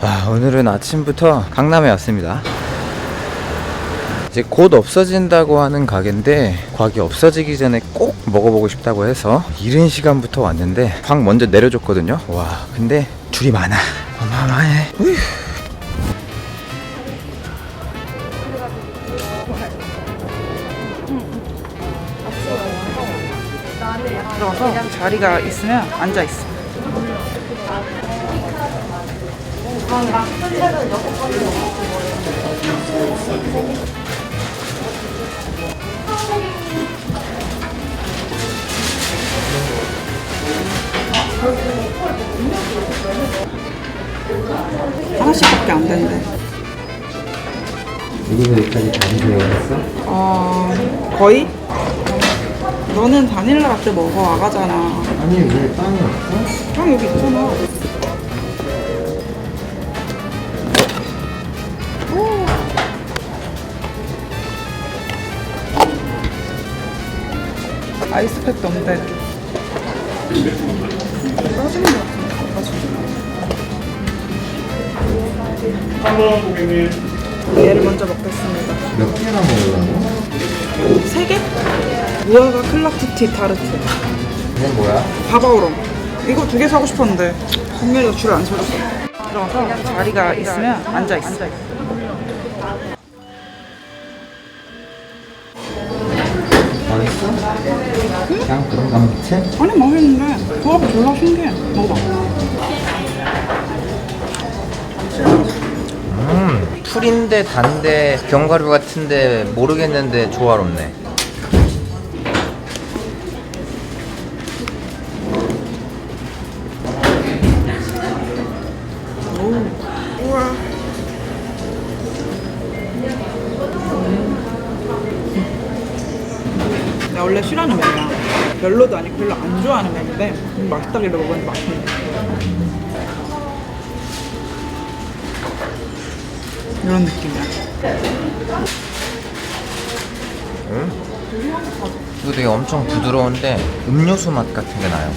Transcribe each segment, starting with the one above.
아, 오늘은 아침부터 강남에 왔습니다. 이제 곧 없어진다고 하는 가게인데 과기 없어지기 전에 꼭 먹어보고 싶다고 해서 이른 시간부터 왔는데 확 먼저 내려줬거든요. 와, 근데 줄이 많아. 어마어마해. 우휴. 들어서 자리가 있으면 앉아 있어. 하나씩밖에 안 된대. 여기서 여기까지 다니세요 했어? 어 거의? 너는 바닐라 라떼 먹어 아가잖아. 아니 왜 빵이 없어? 빵 여기 있잖아. 아이스팩도 없는데. 빠지는 것 같은데 빠지는 얘를 먼저 먹겠습니다. 몇 개나 먹으려고? 세 개? 무화과 클라프티 타르트. 이건 뭐야? 바바오롱. 이거 두 개 사고 싶었는데 분명히 줄을 안 서줬어. 들어가서 자리가 있으면 앉아 있어 그냥 그런 거 같지? 아니 맛있는데 조합이 졸라 신기해 먹어봐 음, 풀인데 단데 견과류 같은데 모르겠는데 조화롭네. 별로도 아니고 별로 안 좋아하는 메뉴인데 음, 맛있다 길래 먹었는데 맛있네 이런 느낌이야 이거 되게 엄청 부드러운데 음료수 맛 같은 게 나요.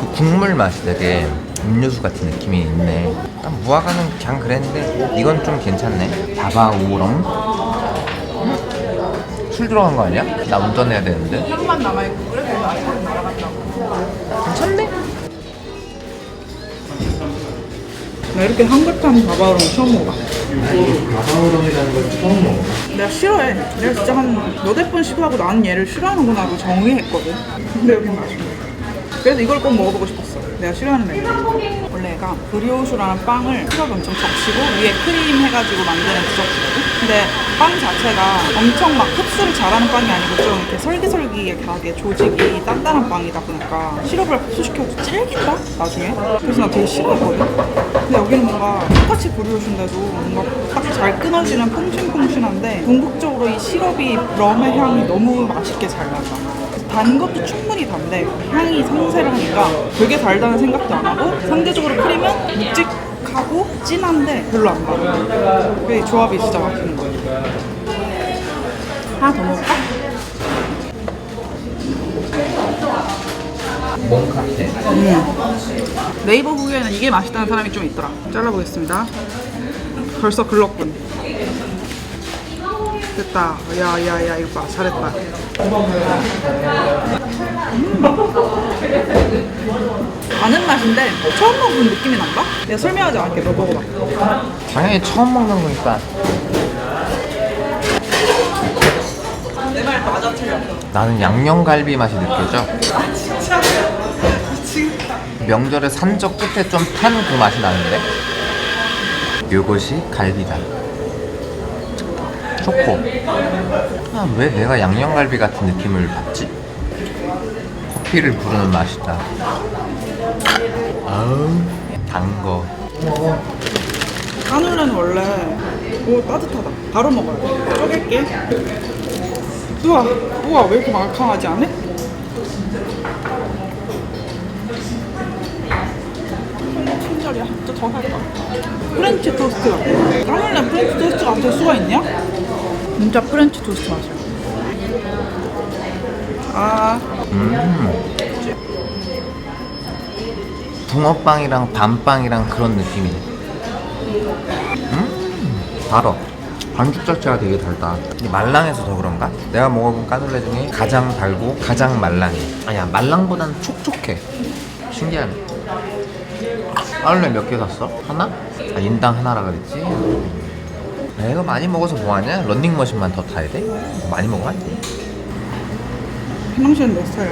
그 국물 맛이 되게 음료수 같은 느낌이 있네. 아, 무화과는 그냥 그랬는데 이건 좀 괜찮네. 바바 우롱. 음? 술 들어간 거 아니야? 나 운전해야 되는데. 향만 남아있고 그래도 맛있는 날아간다고 괜찮네. 나 이렇게 향긋한 바바오롱 처음 먹어봐 바바 우롱이라는 걸 처음 먹어. 내가 싫어해. 내가 진짜 한 여덟 번 시도하고 나는 얘를 싫어하는구나 하고 정의했거든. 근데 여긴 맛있네. 그래서 이걸 꼭 먹어보고 싶었어. 내가 싫어하는 메뉴. 원래 얘가 브리오슈라는 빵을 시럽 엄청 적시고 위에 크림 해가지고 만드는 디저트거든. 근데 빵 자체가 엄청 막 흡수를 잘하는 빵이 아니고 좀 이렇게 설기설기하게 조직이 단단한 빵이다 보니까 시럽을 흡수시켜도 질긴다? 나중에. 그래서 나 되게 싫어했거든. 근데 여기는 뭔가 똑같이 브리오슈인데도 뭔가 딱 잘 끊어지는 퐁신퐁신한데 궁극적으로 이 시럽이 럼의 향이 너무 맛있게 잘 난다. 단 것도 충분히 단데 향이 상쇄를 하니까 되게 달다는 생각도 안 하고 상대적으로 크림은 묵직하고 진한데 별로 안 달아. 그 조합이 진짜 맛있는 거예요. 하나 더 먹을까? 몽 카페. 네이버 후기에는 이게 맛있다는 사람이 좀 있더라. 잘라보겠습니다. 벌써 글렀군. 됐다. 야, 야, 야, 이거 봐. 잘했다. 음. 아는 맛인데 처음 먹은 느낌이 난다? 내가 설명하지 않을게. 너 먹어봐. 당연히 처음 먹는 거니까. 내 말 맞아 틀려. 나는 양념갈비 맛이 느껴져. 아 진짜 미치겠다. 명절에 산적 끝에 좀 탄 그 맛이 나는데 요것이 갈비다 초코 아, 왜 내가 양념갈비 같은 느낌을 받지? 커피를 부르는 맛이다 아우 단거 까눌레는 원래 오 따뜻하다. 바로 먹어야 돼. 쪼갤게. 우와, 우와 왜 이렇게 말캉하지 않아? 친절이야. 진짜 더 살까. 프렌치 토스트. 까눌레 프렌치 토스트가 될 수가 있냐? 진짜 프렌치 토스트 맛이야. 아, 음 붕어빵이랑 밤빵이랑 그런 느낌이네 달어. 반죽 자체가 되게 달다. 이 말랑해서 더 그런가? 내가 먹어본 까눌레 중에 가장 달고 가장 말랑해. 아니야 말랑보단 촉촉해. 신기하네. 까눌레 몇 개 샀어? 하나? 아 인당 하나라 그랬지. 내가 많이 먹어서 뭐하냐? 런닝머신만 더 타야 돼? 많이 먹으면 안 돼. 아닌 것 같아.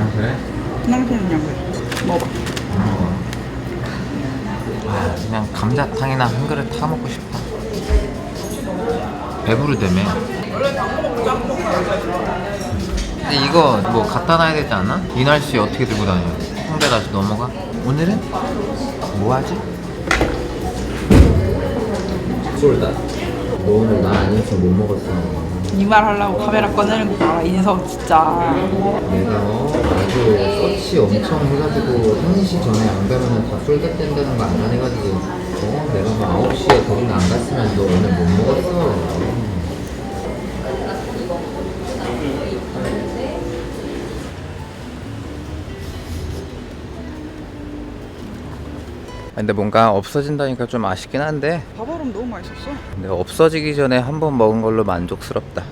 아 그래? 그냥 그래. 먹어봐. 아, 그냥 감자탕이나 한 그릇 타 먹고 싶다. 배부르다며. 근데 이거 뭐 갖다 놔야 되지 않아? 이 날씨에 어떻게 들고 다녀? 홍대 다시 넘어가? 오늘은 뭐 하지? 쏠다. 너 오늘 나 아니었으면 못 먹었어. 이 말 하려고 카메라 꺼내는 거 봐라. 인성 진짜. 내가 아주 서치 엄청 해가지고 1시 전에 안 가면은 다 쏠다 뗀다는 거 알아내가지고 어? 내가 뭐 9시에 거기는 안 갔으면 너 오늘 못 먹었어 근데 뭔가 없어진다니까 좀 아쉽긴 한데 밥얼음 너무 맛있었어. 근데 없어지기 전에 한 번 먹은 걸로 만족스럽다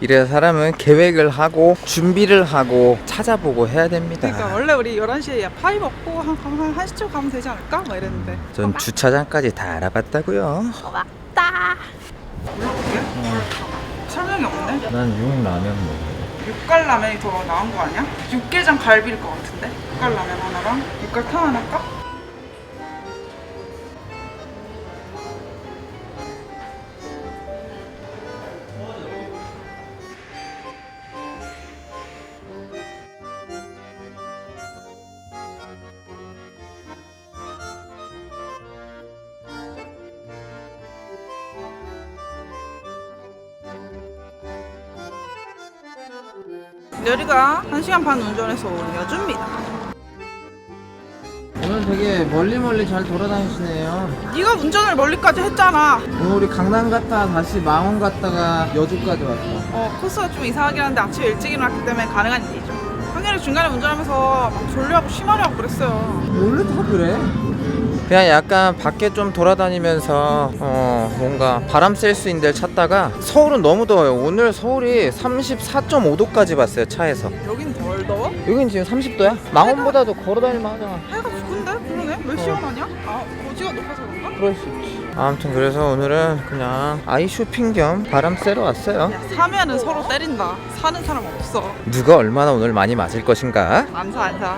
이래서 사람은 계획을 하고 준비를 하고 찾아보고 해야 됩니다 그러니까 원래 우리 11시에 야 파이 먹고 한, 한, 한 1시쯤 가면 되지 않을까? 막 이랬는데. 전 주차장까지 다 알아봤다고요 설명이 없네. 난 육 라면 먹어 육갈라면이 더 나은 거 아니야? 육개장 갈비일 것 같은데? 육갈라면 하나랑 육갈탕 하나 할까? 여리가 1시간 반 운전해서 온 여주입니다. 되게 멀리 멀리 잘 돌아다니시네요 네가 운전을 멀리까지 했잖아. 오늘 우리 강남 갔다 다시 망원 갔다가 여주까지 왔어 어, 코스가 좀 이상하긴 한데 아침에 일찍 일어났기 때문에 가능한 일이죠. 평일에 중간에 운전하면서 막 졸려하고 심하려고 그랬어요. 원래 다 그래 그냥 약간 밖에 좀 돌아다니면서 어 뭔가 바람 쐴 수 있는 데를 찾다가 서울은 너무 더워요 오늘 서울이 34.5도까지 봤어요 차에서 여긴 더워? 여긴 지금 30도야? 망원보다도 걸어다닐만 하잖아 해가 죽은데? 그러네? 왜 시원하냐? 아, 고지가 높아서 그런가? 그럴 수 있지 아무튼 그래서 오늘은 그냥 아이 쇼핑 겸 바람 쐬러 왔어요 야, 사면은 서로 때린다. 사는 사람 없어. 누가 얼마나 오늘 많이 맞을 것인가 안 사, 안 사.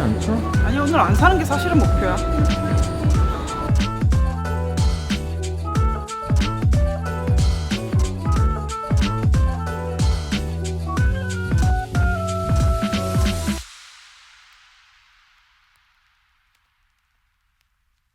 않죠? 아니, 오늘 안 사는 게 사실은 목표야.